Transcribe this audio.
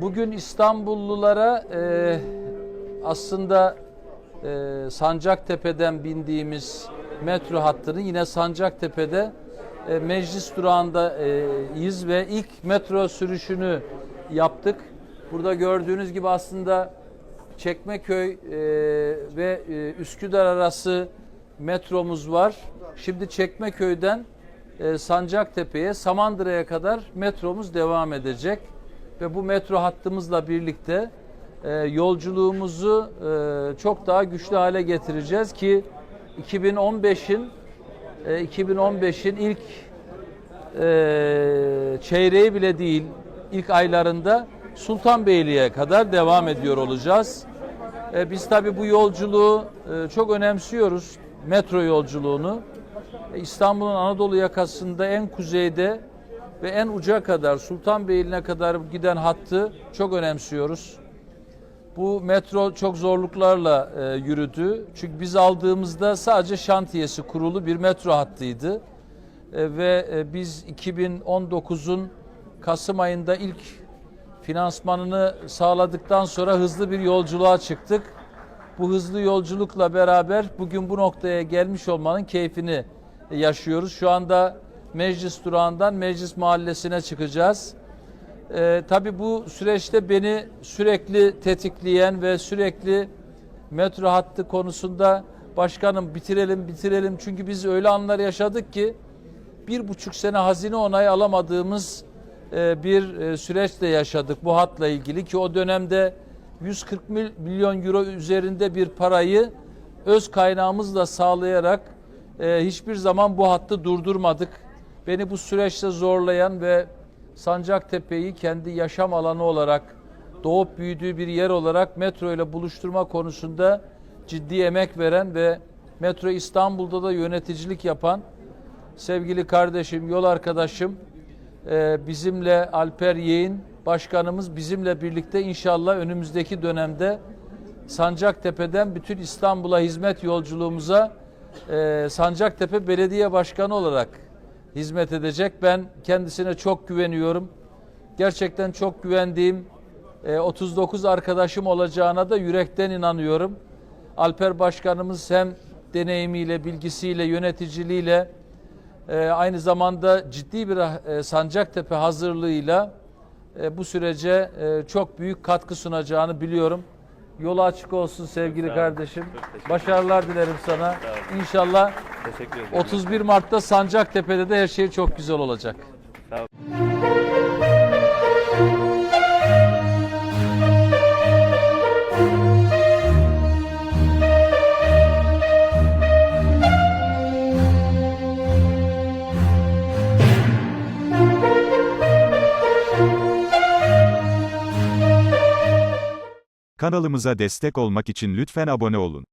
Bugün İstanbullulara e, aslında e, Sancaktepe'den bindiğimiz metro hattının yine Sancaktepe'de e, meclis durağındayız ve ilk metro sürüşünü yaptık. Burada gördüğünüz gibi aslında Çekmeköy e, ve e, Üsküdar arası metromuz var. Şimdi Çekmeköy'den e, Sancaktepe'ye, Samandıra'ya kadar metromuz devam edecek ve bu metro hattımızla birlikte e, yolculuğumuzu e, çok daha güçlü hale getireceğiz ki 2015'in e, 2015'in ilk e, çeyreği bile değil ilk aylarında Sultanbeyli'ye kadar devam ediyor olacağız. E, biz tabii bu yolculuğu e, çok önemsiyoruz. Metro yolculuğunu. E, İstanbul'un Anadolu yakasında en kuzeyde ve en uca kadar Sultanbeyli'ne kadar giden hattı çok önemsiyoruz. Bu metro çok zorluklarla e, yürüdü. Çünkü biz aldığımızda sadece şantiyesi kurulu bir metro hattıydı. E, ve e, biz 2019'un Kasım ayında ilk finansmanını sağladıktan sonra hızlı bir yolculuğa çıktık. Bu hızlı yolculukla beraber bugün bu noktaya gelmiş olmanın keyfini yaşıyoruz. Şu anda meclis durağından meclis mahallesine çıkacağız. Ee, tabii bu süreçte beni sürekli tetikleyen ve sürekli metro hattı konusunda başkanım bitirelim bitirelim çünkü biz öyle anlar yaşadık ki bir buçuk sene hazine onayı alamadığımız e, bir e, süreçle yaşadık bu hatla ilgili ki o dönemde 140 mil- milyon euro üzerinde bir parayı öz kaynağımızla sağlayarak e, hiçbir zaman bu hattı durdurmadık. Beni bu süreçte zorlayan ve Sancaktepe'yi kendi yaşam alanı olarak doğup büyüdüğü bir yer olarak metro ile buluşturma konusunda ciddi emek veren ve Metro İstanbul'da da yöneticilik yapan sevgili kardeşim, yol arkadaşım e, bizimle Alper Yeğin başkanımız bizimle birlikte inşallah önümüzdeki dönemde Sancaktepe'den bütün İstanbul'a hizmet yolculuğumuza e, Sancaktepe Belediye Başkanı olarak hizmet edecek. Ben kendisine çok güveniyorum. Gerçekten çok güvendiğim e, 39 arkadaşım olacağına da yürekten inanıyorum. Alper Başkanımız hem deneyimiyle, bilgisiyle, yöneticiliğiyle e, aynı zamanda ciddi bir e, Sancaktepe hazırlığıyla e, bu sürece e, çok büyük katkı sunacağını biliyorum. Yolu açık olsun sevgili kardeşim. Başarılar dilerim sana. İnşallah Teşekkür ederim. 31 Mart'ta Sancaktepe'de de her şey çok güzel olacak. Sağ olun. Kanalımıza destek olmak için lütfen abone olun.